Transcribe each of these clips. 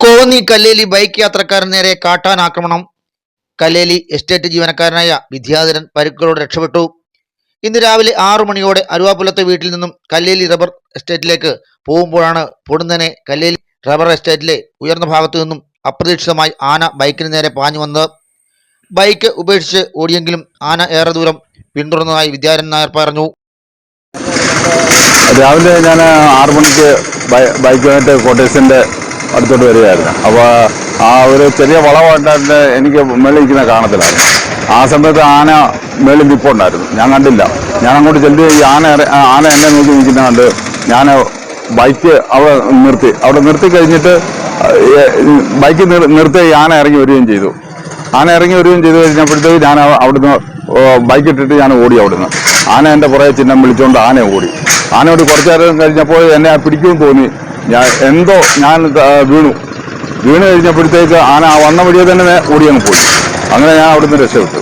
Konni Kalleli bike യാത്രക്കാരൻ നേരെ കാട്ടാൻ ആക്രമണം. കല്ലേലി എസ്റ്റേറ്റ് ജീവനക്കാരനായ വിദ്യാധരൻ പരുക്കളോട് രക്ഷപ്പെട്ടു. ഇന്ന് രാവിലെ ആറു മണിയോടെ അരുവാപുലത്തെ വീട്ടിൽ നിന്നും കല്ലേലി റബ്ബർ എസ്റ്റേറ്റിലേക്ക് പോകുമ്പോഴാണ് പൊടുന്നനെ കല്ലേലി റബ്ബർ എസ്റ്റേറ്റിലെ ഉയർന്ന ഭാഗത്തു നിന്നും അപ്രതീക്ഷിതമായി ആന ബൈക്കിന് നേരെ പാഞ്ഞു വന്നത്. ബൈക്ക് ഉപേക്ഷിച്ച് ഓടിയെങ്കിലും ആന ഏറെ ദൂരം പിന്തുടർന്നതായി വിദ്യാധരൻ നായർ പറഞ്ഞു. രാവിലെ ഞാൻ ആറു മണിക്ക് ബൈക്കുമായിട്ട് കോട്ടേഴ്സിന്റെ അടുത്തോട്ട് വരികയായിരുന്നു. അപ്പോൾ ആ ഒരു ചെറിയ വളവുണ്ടായിട്ട് എനിക്ക് മേളിൽ ഇരിക്കുന്ന കാണത്തില്ലായിരുന്നു. ആ സമയത്ത് ആന മേളിൽ നിപ്പുണ്ടായിരുന്നു. ഞാൻ കണ്ടില്ല. ഞാൻ അങ്ങോട്ട് ചെല്ലി ഈ ആന ആന എന്നെ നോക്കി നിൽക്കുന്ന കണ്ട് ഞാൻ ബൈക്ക് അവിടെ നിർത്തി. അവിടെ നിർത്തി കഴിഞ്ഞിട്ട് ബൈക്ക് നിർത്തി ആന ഇറങ്ങി വരികയും ചെയ്തു. ആന ഇറങ്ങി വരികയും ചെയ്തു കഴിഞ്ഞപ്പോഴത്തേക്ക് ഞാൻ അവ- അവിടുന്ന് ബൈക്ക് ഇട്ടിട്ട് ഞാൻ ഓടി അവിടുന്ന്. ആന എന്റെ പുറകെ ചിഹ്നം വിളിച്ചുകൊണ്ട് ആന ഓടി. ആനയോട് കുറച്ചു നേരം കഴിഞ്ഞപ്പോൾ എന്നെ പിടിക്കുമെന്ന് തോന്നി. ഞാൻ എന്തോ ഞാൻ വീണു. വീണു കഴിഞ്ഞപ്പോഴത്തേക്ക് ആന ആ വന്ന വഴിയെ തന്നെ ഓടിയങ്ങ് ഓടി അങ്ങ് പോയി. അങ്ങനെ ഞാൻ അവിടുന്ന് രക്ഷപ്പെട്ടു.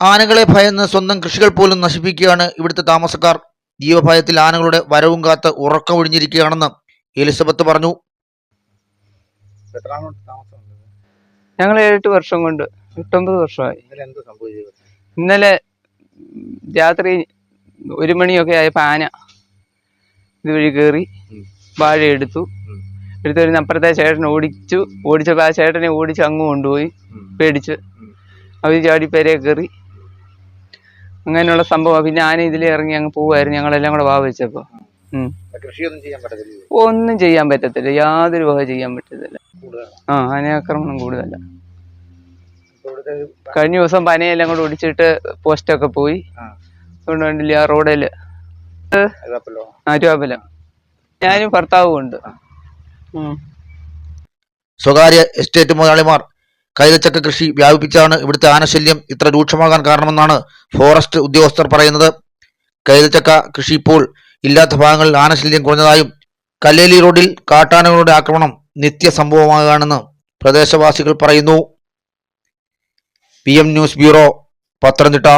ആനകളെ ഭയന്ന് സ്വന്തം കൃഷികൾ പോലും നശിപ്പിക്കുകയാണ് ഇവിടുത്തെ താമസക്കാർ. ജീവഭയത്തിൽ ആനകളുടെ വരവും കാത്ത് ഉറക്കമൊഴിഞ്ഞിരിക്കുകയാണെന്ന് എലിസബത്ത് പറഞ്ഞു. ഞങ്ങൾ ഏഴെട്ട് വർഷം കൊണ്ട് എട്ടൊമ്പത് വർഷമായി. ഇന്നലെ രാത്രി ഒരു മണിയൊക്കെ ആയപ്പോൾ ആന ഇതുവഴി കയറി വാഴ എടുത്തു. എടുത്തു വരുന്ന അപ്പുറത്തെ ചേട്ടൻ ഓടിച്ചു. ഓടിച്ചപ്പോൾ ആ ചേട്ടനെ ഓടിച്ച് അങ്ങ് കൊണ്ടുപോയി പേടിച്ച്. അവർ ചാടി പേരെ കയറി അങ്ങനെയുള്ള സംഭവം പിന്നെ ആന ഇതിൽ ഇറങ്ങി അങ്ങ് പോവായിരുന്നു. ഞങ്ങളെല്ലാം കൂടെ വാ വെച്ചപ്പോൾ ഒന്നും ചെയ്യാൻ പറ്റത്തില്ല. യാതൊരു വക ചെയ്യാൻ പറ്റത്തില്ല. ആ ആനയാക്രമണം കൂടുതല. കഴിഞ്ഞ ദിവസം പനയെല്ലാം കൂടെ ഒടിച്ചിട്ട് പോസ്റ്റൊക്കെ പോയി. അതുകൊണ്ട് കണ്ടില്ല ആ റോഡിൽ ആറ്റുവാപ്പലം ഞാനും ഭർത്താവും ഉണ്ട്. സ്വകാര്യ എസ്റ്റേറ്റ് മുതലാളിമാർ കൈതച്ചക്ക കൃഷി വ്യാപിപ്പിച്ചാണ് ഇവിടുത്തെ ആനശല്യം ഇത്ര രൂക്ഷമാകാൻ കാരണമെന്നാണ് ഫോറസ്റ്റ് ഉദ്യോഗസ്ഥർ പറയുന്നത്. കൈതച്ചക്ക കൃഷി ഇപ്പോൾ ഇല്ലാത്ത ഭാഗങ്ങളിൽ ആനശല്യം കുറഞ്ഞതായും കല്ലേലി റോഡിൽ കാട്ടാനകളുടെ ആക്രമണം നിത്യ സംഭവമാകാണെന്ന് പ്രദേശവാസികൾ പറയുന്നു. P M news bureau Pathanamthitta.